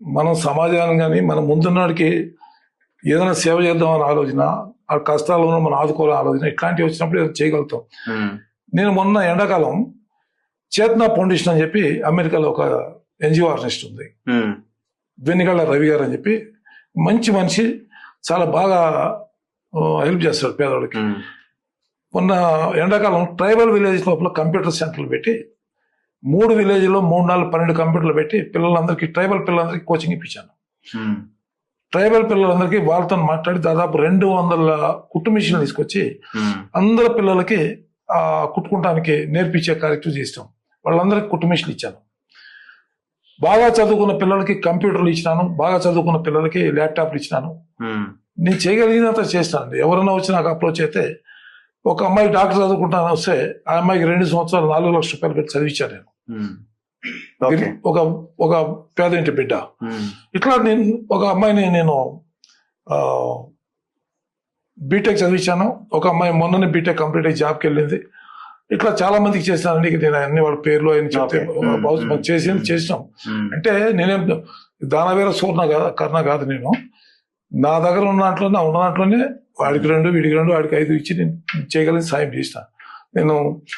మనం సమాజాన్ని కానీ మన ముందున్నవాడికి ఏదైనా సేవ చేద్దామని ఆలోచన ఆ కష్టాలను మనం ఆదుకోవాలని ఆలోచన ఇట్లాంటివి వచ్చినప్పుడు ఏదో చేయగలుగుతాం. నేను మొన్న ఎండాకాలం చేతనా ఫౌండేషన్ అని చెప్పి అమెరికాలో ఒక ఎన్జిఓ ఆర్టిస్ట్ ఉంది. వెన్నిగళ్ళ రవి గారు అని చెప్పి మంచి మనిషి చాలా బాగా హెల్ప్ చేస్తాడు పేదవాడికి. ఉమ్, మొన్న ఎండాకాలం ట్రైబల్ విలేజ్ లోపల కంప్యూటర్ సెంటర్లు పెట్టి మూడు విలేజ్లో మూడు నాలుగు పన్నెండు కంప్యూటర్లు పెట్టి పిల్లలందరికీ ట్రైబల్ పిల్లలందరికీ కోచింగ్ ఇప్పించాను. ట్రైబల్ పిల్లలందరికీ వాళ్ళతో మాట్లాడి దాదాపు రెండు వందల కుట్టు మిషన్లు తీసుకొచ్చి అందరు పిల్లలకి ఆ కుట్టుకుంటానికి నేర్పించే కార్యక్రమం చేస్తాం వాళ్ళందరికీ కుట్టు మిషన్లు ఇచ్చాను. బాగా చదువుకున్న పిల్లలకి కంప్యూటర్లు ఇచ్చినాను. బాగా చదువుకున్న పిల్లలకి ల్యాప్టాప్లు ఇచ్చినాను. నేను చేయగలిగినంత చేస్తానండి. ఎవరైనా వచ్చి నాకు అప్రోచ్ అయితే ఒక అమ్మాయి డాక్టర్ చదువుకుంటాను వస్తే ఆ అమ్మాయికి రెండు సంవత్సరాలు నాలుగు లక్షల రూపాయలు పెట్టి చదివించాను నేను. ఓకే ఒక ఒక పేద ఇంటి బిడ్డ. ఉమ్, ఇట్లా నేను ఒక అమ్మాయిని నేను బీటెక్ చదివించాను. ఒక అమ్మాయి మొన్ననే బీటెక్ కంప్లీట్ అయ్యి జాబ్కి వెళ్ళింది. ఇట్లా చాలా మందికి ఇక నేను అన్ని వాళ్ళ పేర్లు అని చెప్తే. Mm. మాకు చేసింది చేసినాం. అంటే నేనేం దానవీర సూర్ణ కాదు కర్ణ కాదు నేను. నా దగ్గర ఉన్న దాంట్లో నా ఉన్న దాంట్లోనే వాడికి రెండు వీడికి రెండు వాడికి ఐదు ఇచ్చి నేను చేయగలిగిన సాయం చేసిన నేను